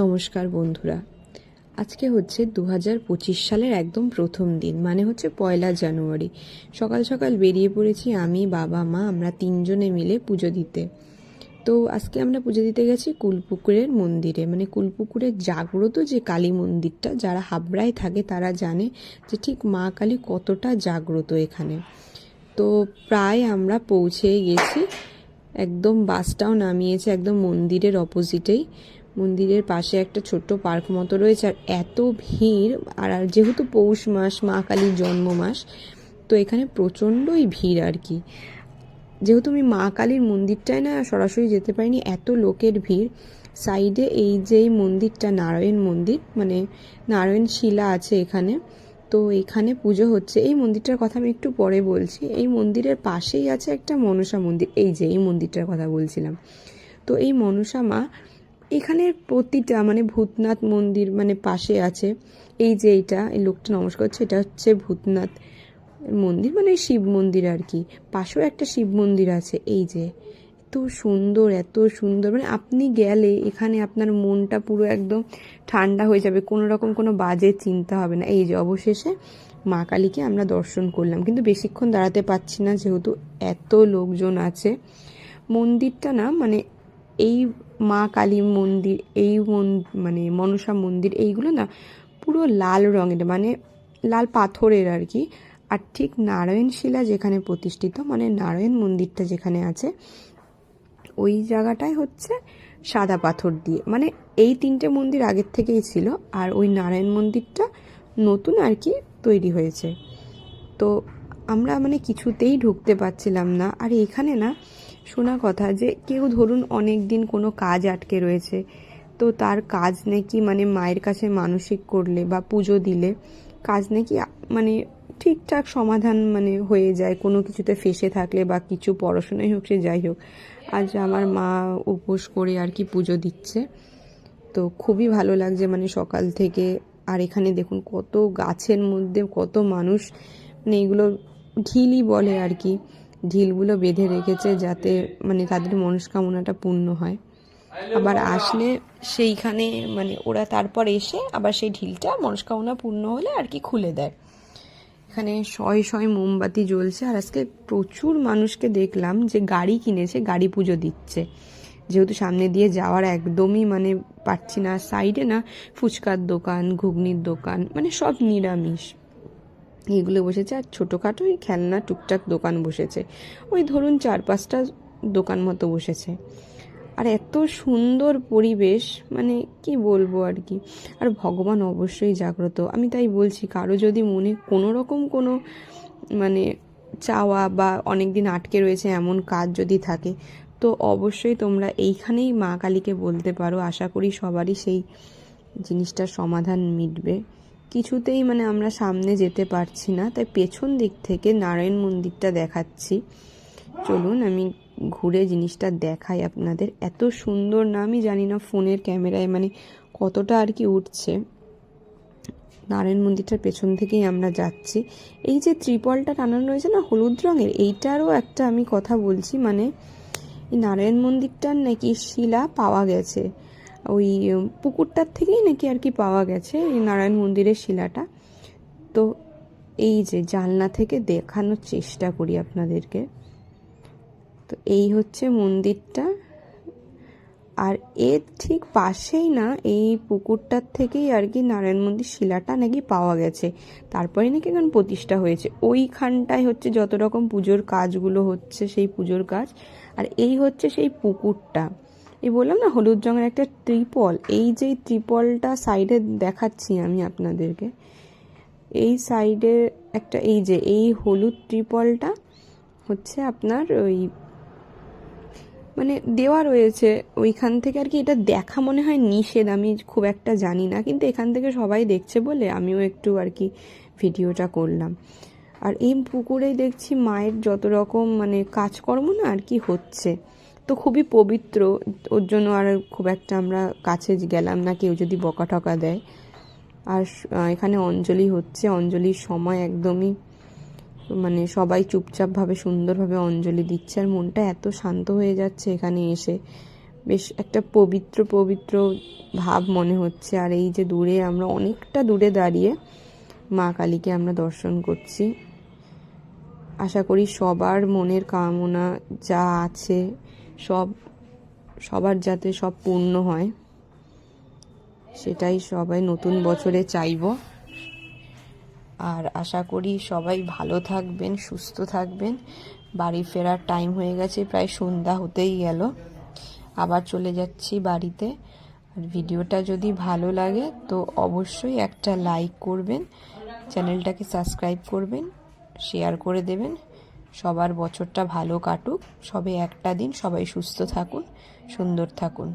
নমস্কার বন্ধুরা। আজকে হচ্ছে দু হাজার পঁচিশ সালের একদম প্রথম দিন মানে হচ্ছে পয়লা জানুয়ারি। সকাল সকাল বেরিয়ে পড়েছি আমি, বাবা, মা, আমরা তিনজনে মিলে পুজো দিতে। তো আজকে আমরা পুজো দিতে গেছি কুলপুকুরের মন্দিরে। মানে কুলপুকুরের জাগ্রত যে কালী মন্দিরটা, যারা হাবড়ায় থাকে তারা জানে যে ঠিক মা কালী কতটা জাগ্রত এখানে। তো প্রায় আমরা পৌঁছে গেছি, একদম বাসটাও নামিয়েছে একদম মন্দিরের অপোজিটেই মন্দিরের পাশে একটা ছোট্ট পার্ক মতো রয়েছে, আর এত ভিড়, আর আর যেহেতু পৌষ মাস, মা কালীর জন্ম মাস, তো এখানে প্রচণ্ডই ভিড় আর কি। যেহেতু আমি মা কালীর মন্দিরটায় না সরাসরি যেতে পারিনি, এত লোকের ভিড়। সাইডে এই যে মন্দিরটা, নারায়ণ মন্দির মানে নারায়ণ শিলা আছে এখানে, তো এখানে পুজো হচ্ছে। এই মন্দিরটার কথা আমি একটু পরে বলছি। এই মন্দিরের পাশেই আছে একটা মনসা মন্দির। এই যে, এই মন্দিরটার কথা বলছিলাম। তো এই মনসা মা এখানে প্রতিটা মানে ভূতনাথ মন্দির মানে পাশে আছে, এই যে এইটা, এই লোকটা নমস্কার করছে, এটা হচ্ছে ভূতনাথ মন্দির মানে শিব মন্দির আর কি। পাশেও একটা শিব মন্দির আছে, এই যে। এত সুন্দর এত সুন্দর মানে আপনি গেলে এখানে আপনার মনটা পুরো একদম ঠান্ডা হয়ে যাবে, কোনো রকম কোনো বাজে চিন্তা হবে না। এই যে অবশেষে মা কালীকে আমরা দর্শন করলাম, কিন্তু বেশিক্ষণ দাঁড়াতে পারছি না যেহেতু এত লোকজন আছে। মন্দিরটা না মানে এই মা কালী মন্দির, এই মানে মনসা মন্দির, এইগুলো না পুরো লাল রঙের মানে লাল পাথরের আর কি। আর ঠিক নারায়ণ শিলা যেখানে প্রতিষ্ঠিত মানে নারায়ণ মন্দিরটা যেখানে আছে, ওই জায়গাটায় হচ্ছে সাদা পাথর দিয়ে। মানে এই তিনটে মন্দির আগের থেকেই ছিল, আর ওই নারায়ণ মন্দিরটা নতুন আর কি তৈরি হয়েছে। তো আমরা মানে কিছুতেই ঢুকতে পারছিলাম না। আর এখানে না শোনা কথা যে কেউ ধরুন অনেক দিন কোনো কাজ আটকে রয়েছে, তো তার কাজ নাকি মানে মায়ের কাছে মানসিক করলে বা পুজো দিলে কাজ নাকি মানে ঠিকঠাক সমাধান মানে হয়ে যায়, কোনো কিছুতে ফেসে থাকলে বা কিছু পড়াশোনাই হোক সে যাই হোক। আজ আমার মা উপোস করে আর কি পুজো দিচ্ছে। তো খুবই ভালো লাগছে মানে সকাল থেকে, আর এখানে দেখুন কত গাছের মধ্যে কত মানুষ মানে এগুলো ঢিলই বলে আর কি। ঢিলগুলো বেঁধে রেখেছে যাতে মানে তাদের মনস্কামনাটা পূর্ণ হয়। আবার আসলে সেইখানে মানে ওরা তারপর এসে আবার সেই ঢিলটা মনস্কামনা পূর্ণ হলে আর কি খুলে দেয়। এখানে শয়ে শয়ে মোমবাতি জ্বলছে আর আজকে প্রচুর মানুষকে দেখলাম যে গাড়ি কিনেছে, গাড়ি পুজো দিচ্ছে। যেহেতু সামনে দিয়ে যাওয়ার একদমই মানে পারছি না সাইডে না ফুচকার দোকান, ঘুগনির দোকান মানে সব নিরামিষ। এগুলো বসেছে আর ছোটোখাটো ওই খেলনা টুকটাক দোকান বসেছে। ওই ধরুন চার পাঁচটা দোকান মতো বসেছে। আর এত সুন্দর পরিবেশ মানে কি বলব আর কি? আর ভগবান অবশ্যই জাগ্রত। আমি তাই বলছি, কারও যদি মনে কোনো রকম কোনো মানে চাওয়া বা অনেক দিন আটকে রয়েছে এমন কাজ যদি থাকে, তো অবশ্যই তোমরা এইখানেই মা কালীকে বলতে পারো। আশা করি সবারই সেই জিনিসটার সমাধান মিটবে। কিছুতেই মানে আমরা সামনে যেতে পারছি না। তাই পেছন দিক থেকে নারায়ণ মন্দিরটা দেখাচ্ছি। চলুন আমি ঘুরে জিনিসটা দেখাই আপনাদের। এত সুন্দর না, আমি জানি না ফোনের ক্যামেরায় মানে কতটা আর কি উঠছে। নারায়ণ মন্দিরটার পেছন থেকেই আমরা যাচ্ছি। এই যে ত্রিপলটা টানানো রয়েছে না, হলুদ রঙের, এইটারও একটা আমি কথা বলছি। মানে এই নারায়ণ মন্দিরটার নাকি শিলা পাওয়া গেছে। ওই পুকুরটার থেকেই নাকি আর কি পাওয়া গেছে এই নারায়ণ মন্দিরের শিলাটা। তো এই যে জানলা থেকে দেখানোর চেষ্টা করি আপনাদেরকে। তো এই হচ্ছে মন্দিরটা। আর এর ঠিক পাশেই না এই পুকুরটার থেকেই আর কি নারায়ণ মন্দির শিলাটা নাকি পাওয়া গেছে। তারপরে নাকি এখন প্রতিষ্ঠা হয়েছে। ওইখানটায় হচ্ছে যত রকম পুজোর কাজগুলো হচ্ছে সেই পুজোর কাজ। আর এই হচ্ছে সেই পুকুরটা। এই বললাম না, হলুদ রঙের একটা ত্রিপল। এই যে ত্রিপলটা সাইডে দেখাচ্ছি আমি আপনাদেরকে। এই সাইডে একটা, এই যে এই হলুদ ত্রিপলটা হচ্ছে আপনার ওই মানে দেওয়া রয়েছে। ওইখান থেকে আর কি এটা দেখা মনে হয় নিষেধ, আমি খুব একটা জানি না। কিন্তু এখান থেকে সবাই দেখছে বলে আমিও একটু আর কি ভিডিওটা করলাম। আর এই পুকুরেই দেখছি মায়ের যত রকম মানে কাজকর্ম না আর কি হচ্ছে। তো খুবই পবিত্র। ওর জন্য আর খুব একটা আমরা কাছে গেলাম না, কেউ যদি বকা টকা দেয়। আর এখানে অঞ্জলি হচ্ছে। অঞ্জলির সময় একদমই মানে সবাই চুপচাপভাবে, সুন্দরভাবে অঞ্জলি দিচ্ছে। আর মনটা এত শান্ত হয়ে যাচ্ছে এখানে এসে। বেশ একটা পবিত্র পবিত্র ভাব মনে হচ্ছে। আর এই যে দূরে আমরা অনেকটা দূরে দাঁড়িয়ে মা কালীকে আমরা দর্শন করছি। আশা করি সবার মনের কামনা যা আছে সব, সবার যাতে সব পূর্ণ হয়, সেটাই সবাই নতুন বছরে চাইব। আর আশা করি সবাই ভালো থাকবেন, সুস্থ থাকবেন। বাড়ি ফেরার টাইম হয়ে গেছে, প্রায় সন্ধ্যা হতেই গেল। আবার চলে যাচ্ছি বাড়িতে। আর ভিডিওটা যদি ভালো লাগে, তো অবশ্যই একটা লাইক করবেন, চ্যানেলটাকে সাবস্ক্রাইব করবেন, শেয়ার করে দেবেন। সবার বছরটা ভালো কাটুক সবে একটা দিন সবাই সুস্থ থাকুন সুন্দর থাকুন।